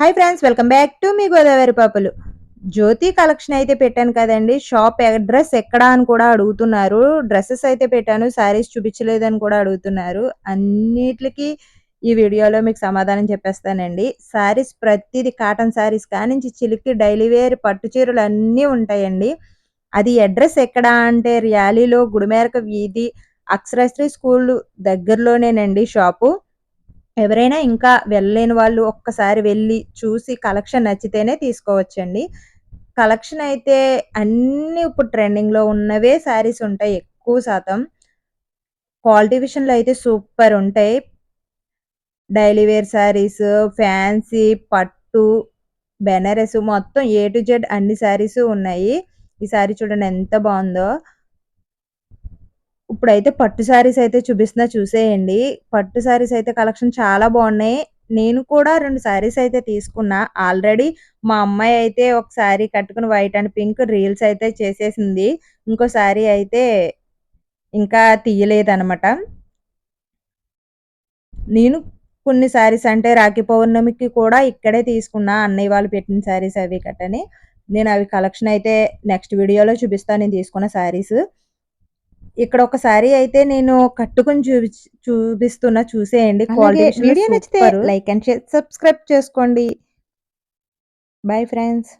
Hi friends welcome back to మీ గోదావరి పాపలు Jyothi collection అయితే పెట్టాను కదండి. షాప్ అడ్రస్ ఎక్కడ అని కూడా అడుగుతున్నారు. డ్రెస్సెస్ అయితే పెట్టాను. శారీస్ చూపించలేదని కూడా అడుగుతున్నారు. అన్నిటికి ఈ వీడియోలో మీకు సమాధానం చెప్పేస్తానండి. శారీస్ ప్రతిదీ కాటన్ శారీస్ కానించి చిలికి డైలీ వేర్ పట్టు చీరలు అన్నీ ఉంటాయండి. అది అడ్రస్ ఎక్కడ అంటే ర్యాలీలో గుడిమేరక వీధి అక్షరశ్రీ స్కూల్ దగ్గరలోనేనండి షాపు ఎవరైనా ఇంకా వెళ్ళలేని వాళ్ళు ఒక్కసారి వెళ్ళి చూసి కలెక్షన్ నచ్చితేనే తీసుకోవచ్చండి. కలెక్షన్ అయితే అన్నీ ఇప్పుడు ట్రెండింగ్లో ఉన్నవే శారీస్ ఉంటాయి ఎక్కువ శాతం. క్వాలిటీ విషయంలో అయితే సూపర్ ఉంటాయి. డైలీ వేర్ శారీస్ ఫ్యాన్సీ పట్టు బెనరస్ మొత్తం ఏ టు జెడ్ అన్ని శారీస్ ఉన్నాయి. ఈ శారీ చూడండి ఎంత బాగుందో. ఇప్పుడైతే పట్టు శారీస్ అయితే చూపిస్తున్నా చూసేయండి. పట్టు శారీస్ అయితే కలెక్షన్ చాలా బాగున్నాయి. నేను కూడా రెండు శారీస్ అయితే తీసుకున్నా. ఆల్రెడీ మా అమ్మాయి అయితే ఒక శారీ కట్టుకుని వైట్ అండ్ పింక్ రీల్స్ అయితే చేసేసింది. ఇంకో శారీ అయితే ఇంకా తీయలేదనమాట నేను కొన్ని శారీస్ అంటే రాఖీ పౌర్ణమికి కూడా ఇక్కడే తీసుకున్నా. అన్నయ్య వాళ్ళు పెట్టిన శారీస్ అవి కట్టని నేను అవి కలెక్షన్ అయితే నెక్స్ట్ వీడియోలో చూపిస్తాను నేను తీసుకున్న శారీస్ ఇక్కడ ఒక సారీ అయితే నేను కట్టుకుని చూపి చూపిస్తున్నా చూసేయండి. క్వాలిటీ వీడియో నచ్చితే లైక్ అండ్ షేర్ సబ్స్క్రైబ్ చేసుకోండి. Bye friends